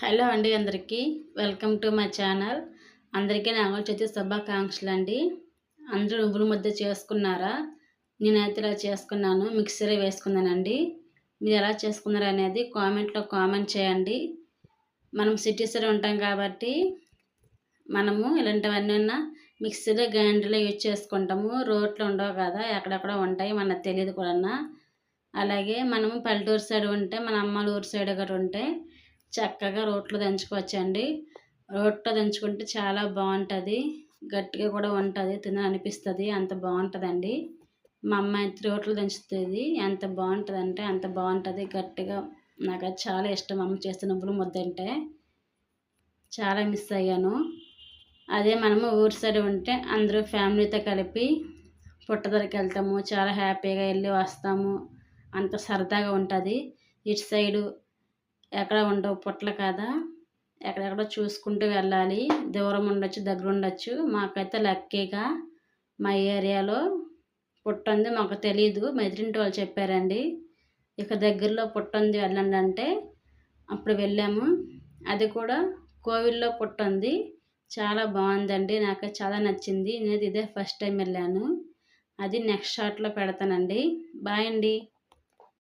Hello అండి అందరికీ. Welcome to my channel. అందరికీ నాగోల్ చవితి శుభాకాంక్షలు అండి. అందరూ నువ్వుల ముద్ద చేసుకున్నారా? నేనైతే ఇలా చేసుకున్నాను. మిక్సర్ వేసుకున్నానండి. మీరు ఎలా చేసుకున్నారు అనేది కామెంట్లో కామెంట్ చేయండి. మనం సిటీస్లో ఉంటాం కాబట్టి మనము ఇలాంటివన్నీ ఉన్నా మిక్సీలో గ్రైండర్లో యూజ్ చేసుకుంటాము. రోడ్లు ఉండవు కదా ఎక్కడెక్కడ ఉంటాయి మనకు తెలియదు కూడా అలాగే మనము పల్లెటూరు సైడ్ ఉంటే మన అమ్మల ఊరు సైడ్ ఒకటి ఉంటే చక్కగా రోట్లో దంచుకోవచ్చండి. రోట్లో దంచుకుంటే చాలా బాగుంటుంది. గట్టిగా కూడా ఉంటుంది తినాలనిపిస్తుంది అంత బాగుంటుందండి. మా అమ్మ అయితే దంచుతుంది. ఎంత బాగుంటుంది అంటే అంత బాగుంటుంది. గట్టిగా నాకు అది చాలా ఇష్టం. అమ్మ చేస్తే నువ్వులు చాలా మిస్ అయ్యాను. అదే మనము ఊరి సైడ్ ఉంటే అందరూ ఫ్యామిలీతో కలిపి పుట్టదరికి వెళ్తాము. చాలా హ్యాపీగా వెళ్ళి వస్తాము. అంత సరదాగా ఉంటుంది. ఇటు సైడు ఎక్కడ ఉండవు పుట్ల కదా? ఎక్కడెక్కడో చూసుకుంటూ వెళ్ళాలి. దూరం ఉండొచ్చు దగ్గర ఉండొచ్చు. మాకైతే లక్కీగా మా ఏరియాలో పుట్ట ఉంది మాకు తెలీదు. మెదిరింటి వాళ్ళు చెప్పారండి. ఇక దగ్గరలో పుట్ట ఉంది వెళ్ళండి అంటే అప్పుడు వెళ్ళాము. అది కూడా కోవిల్లో పుట్ట ఉంది చాలా బాగుందండి. నాకు చాలా నచ్చింది. నేను ఇదే ఫస్ట్ టైం వెళ్ళాను. అది నెక్స్ట్ షాట్లో పెడతానండి. బాయ్ అండి.